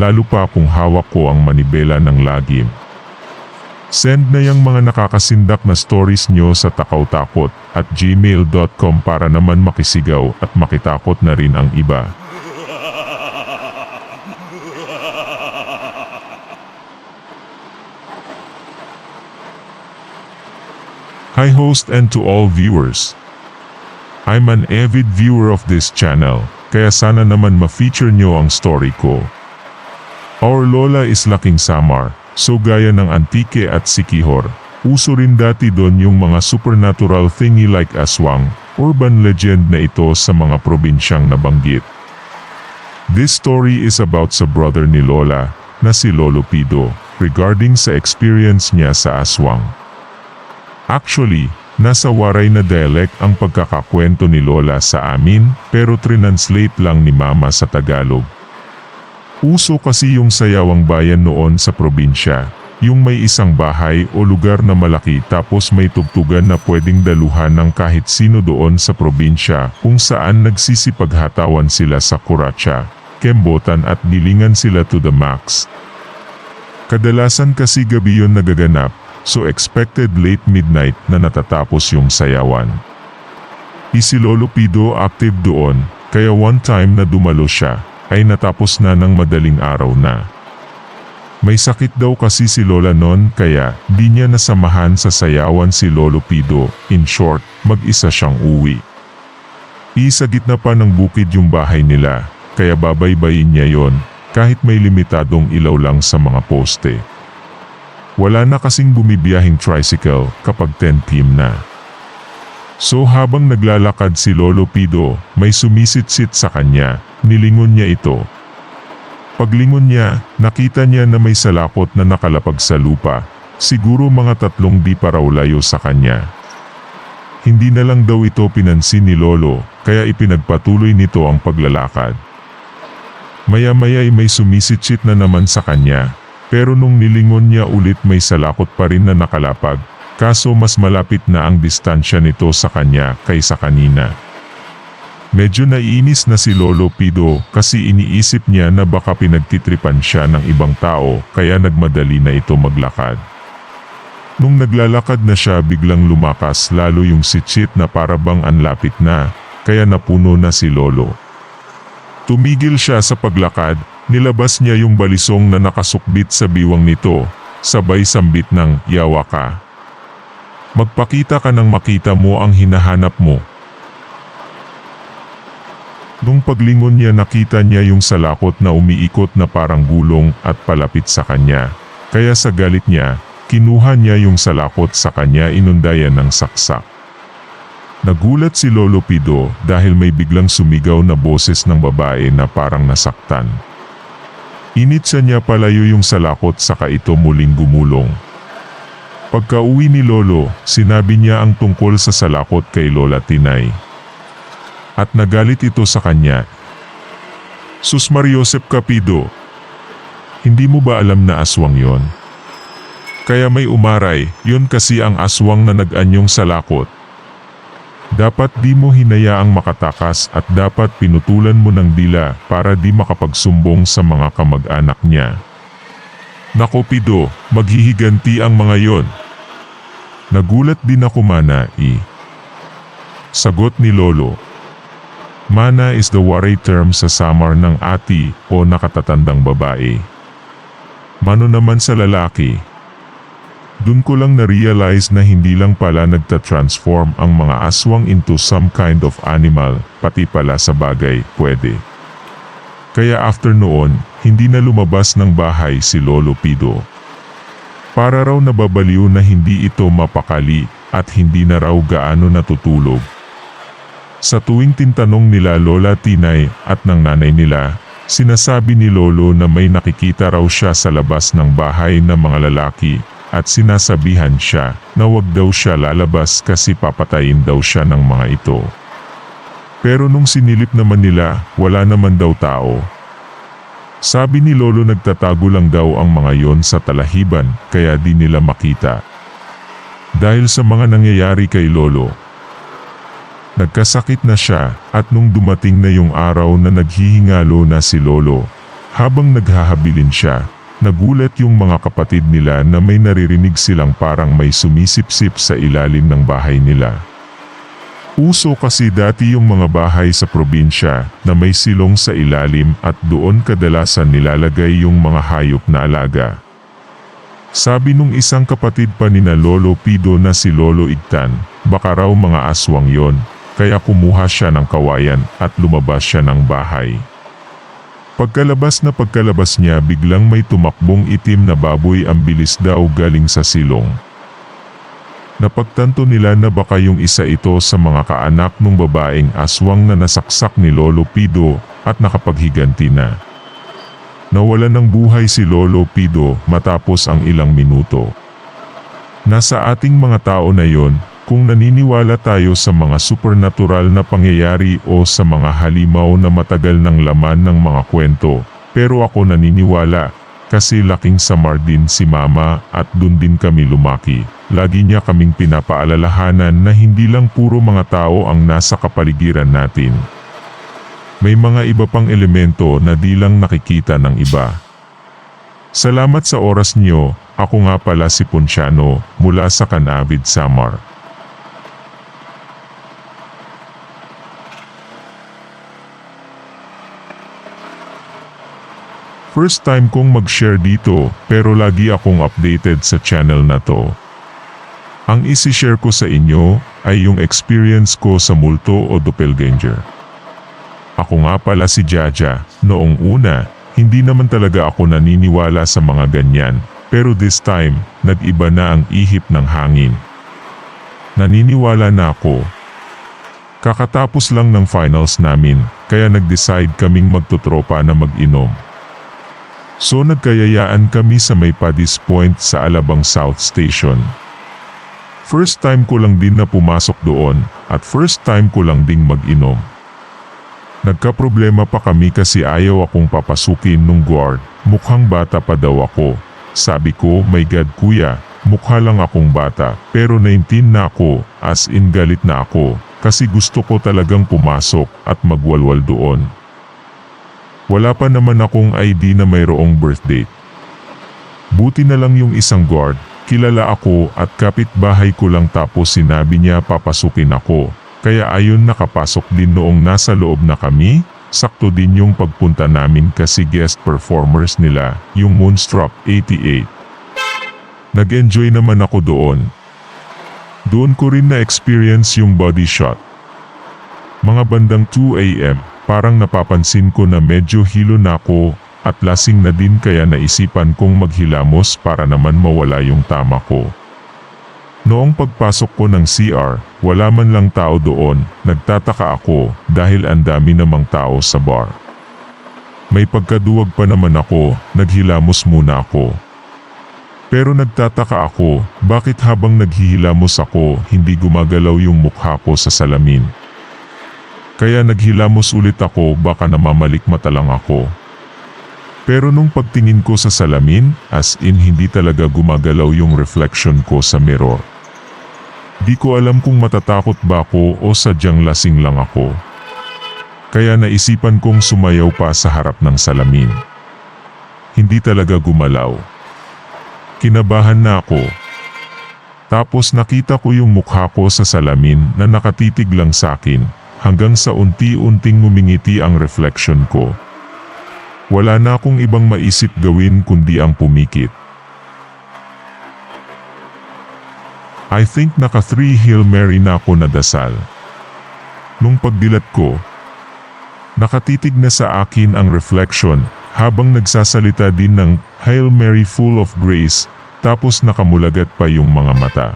lalo pa kung hawak ko ang manibela ng lagim. Send na yung mga nakakasindak na stories nyo sa takawtakot at gmail.com para naman makisigaw at makitakot na rin ang iba. Hi host and to all viewers. I'm an avid viewer of this channel, kaya sana naman ma-feature nyo ang story ko. Our Lola is laking Samar, so gaya ng Antique at Sikihor, uso rin dati doon yung mga supernatural thingy like aswang, urban legend na ito sa mga probinsyang nabanggit. This story is about sa brother ni Lola, na si Lolo Pido, regarding sa experience niya sa aswang. Actually, nasa waray na dialect ang pagkakakwento ni Lola sa amin pero trinanslate lang ni Mama sa Tagalog. Uso kasi yung sayawang bayan noon sa probinsya, yung may isang bahay o lugar na malaki tapos may tugtugan na pwedeng daluhan ng kahit sino doon sa probinsya kung saan nagsisipaghatawan sila sa kuratsa, kembotan at gilingan sila to the max. Kadalasan kasi gabi yun nagaganap, so expected late midnight na natatapos yung sayawan. Isi Lolo Pido active doon, kaya one time na dumalo siya, ay natapos na ng madaling araw na. May sakit daw kasi si Lola noon kaya di niya nasamahan sa sayawan si Lolo Pido, in short, mag-isa siyang uwi. Isa gitna pa ng bukid yung bahay nila, kaya babaybayin niya yon kahit may limitadong ilaw lang sa mga poste. Wala na kasing bumibiyahing tricycle kapag 10pm na. So habang naglalakad si Lolo Pido, may sumisit-sit sa kanya, nilingon niya ito. Paglingon niya, nakita niya na may salakot na nakalapag sa lupa, siguro mga tatlong di pa raw layo sa kanya. Hindi na lang daw ito pinansin ni Lolo, kaya ipinagpatuloy nito ang paglalakad. Maya-maya ay may sumisit-sit na naman sa kanya, pero nung nilingon niya ulit may salakot pa rin na nakalapag, kaso mas malapit na ang distansya nito sa kanya kaysa kanina. Medyo naiinis na si Lolo Pido kasi iniisip niya na baka pinagtitripan siya ng ibang tao kaya nagmadali na ito maglakad. Nung naglalakad na siya biglang lumakas lalo yung sitsit na parabang anlapit na, kaya napuno na si Lolo. Tumigil siya sa paglakad, nilabas niya yung balisong na nakasukbit sa biwang nito, sabay sambit ng yawa ka. Magpakita ka ng makita mo ang hinahanap mo. Nung paglingon niya nakita niya yung salakot na umiikot na parang gulong at palapit sa kanya. Kaya sa galit niya, kinuha niya yung salakot sa kanya inundayan ng saksak. Nagulat si Lolo Pido dahil may biglang sumigaw na boses ng babae na parang nasaktan. Initsa niya palayo yung salakot saka ito muling gumulong. Pagka-uwi ni Lolo, sinabi niya ang tungkol sa salakot kay Lola Tinay. At nagalit ito sa kanya. Sus Mariosep Capido, hindi mo ba alam na aswang yon? Kaya may umaray, yon kasi ang aswang na nag-anyong salakot. Dapat di mo hinayaang makatakas at dapat pinutulan mo ng dila para di makapagsumbong sa mga kamag-anak niya. Nako Pido, maghihiganti ang mga yon. Nagulat din ako mana i. Sagot ni Lolo. Mana is the waray term sa Samar ng ati o nakatatandang babae. Mano naman sa lalaki. Dun ko lang na-realize na hindi lang pala nagta-transform ang mga aswang into some kind of animal, pati pala sa bagay, pwede. Kaya after noon, hindi na lumabas ng bahay si Lolo Pido. Para raw nababaliw na hindi ito mapakali at hindi na raw gaano natutulog. Sa tuwing tintanong nila Lola Tinay at ng nanay nila, Sinasabi ni Lolo na may nakikita raw siya sa labas ng bahay ng mga lalaki at sinasabihan siya na wag daw siya lalabas kasi papatayin daw siya ng mga ito. Pero nung sinilip naman nila, wala naman daw tao. Sabi ni Lolo nagtatago lang daw ang mga yon sa talahiban kaya di nila makita. Dahil sa mga nangyayari kay Lolo, Nagkasakit na siya at nung dumating na yung araw na naghihingalo na si Lolo, habang naghahabilin siya, nagulat yung mga kapatid nila na may naririnig silang parang may sumisipsip sa ilalim ng bahay nila. Uso kasi dati yung mga bahay sa probinsya na may silong sa ilalim at doon kadalasan nilalagay yung mga hayop na alaga. Sabi nung isang kapatid pa ni na Lolo Pido na si Lolo Igtan, baka raw mga aswang yon, kaya kumuha siya ng kawayan at lumabas siya ng bahay. Pagkalabas na pagkalabas niya biglang may tumakbong itim na baboy ang bilis daw galing sa silong. Napagtanto nila na baka yung isa ito sa mga kaanak ng babaeng aswang na nasaksak ni Lolo Pido at nakapaghiganti na. Nawala ng buhay si Lolo Pido matapos ang ilang minuto. Nasa ating mga tao na yon kung naniniwala tayo sa mga supernatural na pangyayari o sa mga halimaw na matagal ng laman ng mga kwento, pero ako naniniwala kasi laking samar din si mama at dun din kami lumaki. Lagi niya kaming pinapaalalahanan na hindi lang puro mga tao ang nasa kapaligiran natin. May mga iba pang elemento na di lang nakikita ng iba. Salamat sa oras niyo, ako nga pala si Ponciano mula sa Canavid Samar. First time kong mag-share dito pero lagi akong updated sa channel na to. Ang isi-share ko sa inyo ay yung experience ko sa multo o doppelganger. Ako nga pala si Jaja, noong una, hindi naman talaga ako naniniwala sa mga ganyan, pero this time, nag-iba na ang ihip ng hangin. Naniniwala na ako. Kakatapos lang ng finals namin, kaya nag-decide kaming magtutropa na mag-inom. So nagkayayaan kami sa may Paddy's Point sa Alabang South Station. First time ko lang din na pumasok doon at first time ko lang ding mag-inom. Nagkaproblema pa kami kasi ayaw akong papasukin nung guard, mukhang bata pa daw ako. Sabi ko, my God kuya, mukha lang akong bata, pero 19 na ako, as in galit na ako, kasi gusto ko talagang pumasok at magwalwal doon. Wala pa naman akong ID na mayroong birthday. Buti na lang yung isang guard, kilala ako at kapitbahay ko lang tapos sinabi niya papasukin ako. Kaya ayon nakapasok din noong nasa loob na kami, sakto din yung pagpunta namin kasi guest performers nila, yung Moonstruck 88. Nag-enjoy naman ako doon. Doon ko rin na-experience yung body shot. Mga bandang 2 a.m. Parang napapansin ko na medyo hilo na ako at lasing na din kaya naisipan kong maghilamos para naman mawala yung tama ko. Noong pagpasok ko ng CR, wala man lang tao doon, nagtataka ako dahil ang dami namang tao sa bar. May pagkaduwag pa naman ako, naghilamos muna ako. Pero nagtataka ako, bakit habang naghihilamos ako, hindi gumagalaw yung mukha ko sa salamin. Kaya naghilamos ulit ako baka namamalik lang ako. Pero nung pagtingin ko sa salamin, as in hindi talaga gumagalaw yung reflection ko sa mirror. Di ko alam kung matatakot ba ako o sadyang lasing lang ako. Kaya naisipan kong sumayaw pa sa harap ng salamin. Hindi talaga gumalaw. Kinabahan na ako. Tapos nakita ko yung mukha ko sa salamin na nakatitig lang sa akin hanggang sa unti-unting ngumingiti ang reflection ko. Wala na akong ibang maisip gawin kundi ang pumikit. I think naka three Hail Mary na ako nadasal. Nung pagdilat ko, nakatitig na sa akin ang reflection habang nagsasalita din ng Hail Mary full of grace tapos nakamulagat pa yung mga mata.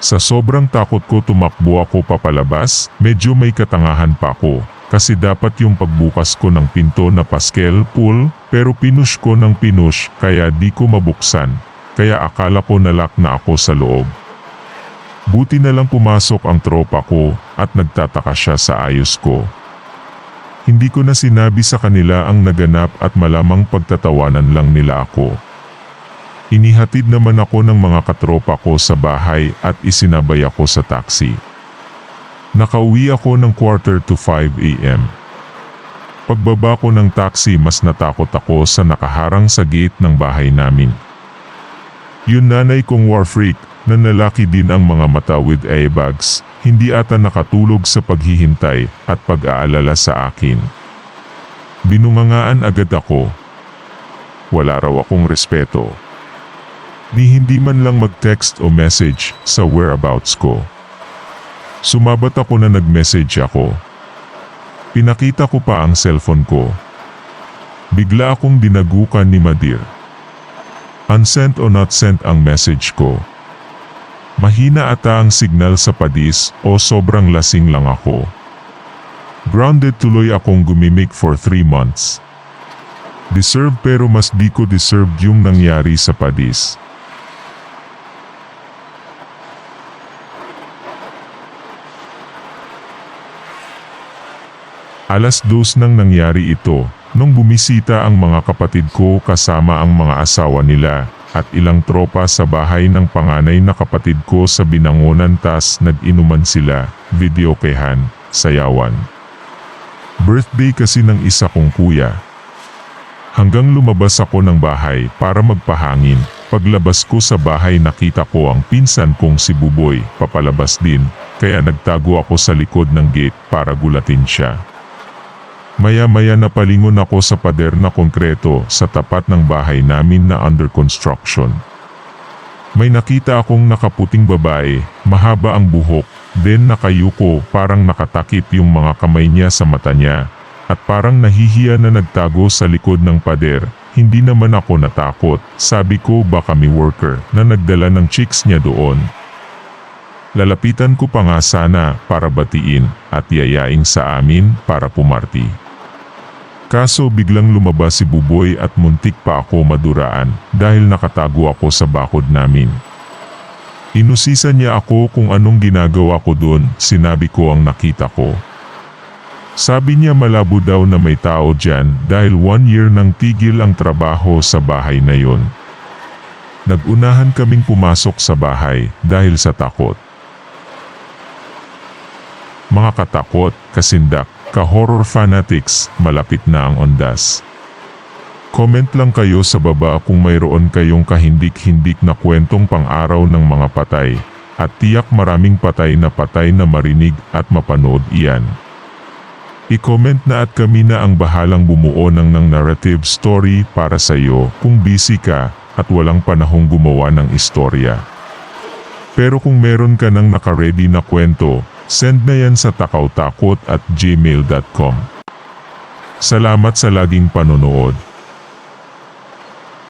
Sa sobrang takot ko tumakbo ako papalabas, medyo may katangahan pa ako. Kasi dapat yung pagbukas ko ng pinto na paskel pull pero pinush ko ng pinush kaya di ko mabuksan. Kaya akala ko nalak na ako sa loob. Buti na lang pumasok ang tropa ko at nagtataka siya sa ayos ko. Hindi ko na sinabi sa kanila ang naganap at malamang pagtatawanan lang nila ako. Inihatid naman ako ng mga katropa ko sa bahay at isinabay ako sa taxi. Nakauwi ako ng quarter to 5 a.m. Pagbaba ko ng taxi mas natakot ako sa nakaharang sa gate ng bahay namin. Yun nanay kong war freak na nalaki din ang mga mata with airbags, hindi ata nakatulog sa paghihintay at pag-aalala sa akin. Binungangaan agad ako. Wala raw akong respeto. Ni hindi man lang mag-text o message sa whereabouts ko. Sumabat ako na nag-message ako. Pinakita ko pa ang cellphone ko. Bigla akong dinagukan ni Madir. Unsent o not sent ang message ko. Mahina ata ang signal sa padis o sobrang lasing lang ako. Grounded tuloy akong gumimik for 3 months. Deserve pero mas di ko deserve yung nangyari sa padis. Alas dos nang nangyari ito, nung bumisita ang mga kapatid ko kasama ang mga asawa nila, at ilang tropa sa bahay ng panganay na kapatid ko sa binangonan tas nag-inuman sila, videokehan, sayawan. Birthday kasi ng isa kong kuya. Hanggang lumabas ako ng bahay para magpahangin, paglabas ko sa bahay nakita ko ang pinsan kong si Buboy, papalabas din, kaya nagtago ako sa likod ng gate para gulatin siya. Maya-maya napalingon ako sa pader na konkreto sa tapat ng bahay namin na under construction. May nakita akong nakaputing babae, mahaba ang buhok, then nakayuko parang nakatakip yung mga kamay niya sa mata niya, at parang nahihiya na nagtago sa likod ng pader. Hindi naman ako natakot, sabi ko baka may worker na nagdala ng chicks niya doon. Lalapitan ko pa nga sana para batiin at yayaing sa amin para pumarty. Kaso biglang lumabas si Buboy at muntik pa ako maduraan dahil nakatago ako sa bakod namin. Inusisan niya ako kung anong ginagawa ko doon, sinabi ko ang nakita ko. Sabi niya malabo daw na may tao dyan dahil one year nang tigil ang trabaho sa bahay na yon. Nagunahan kaming pumasok sa bahay dahil sa takot. Mga katakot, kasindak, ka-horror fanatics, malapit na ang ondas. Comment lang kayo sa baba kung mayroon kayong kahindik-hindik na kwentong pang-araw ng mga patay, at tiyak maraming patay na patay na marinig at mapanood iyan. I-comment na at kami na ang bahalang bumuo ng ng narrative story para sa iyo kung busy ka at walang panahong gumawa ng istorya. Pero kung meron ka ng nakaredy na kwento, send na yan sa takawtakot at gmail.com. Salamat sa laging panonood.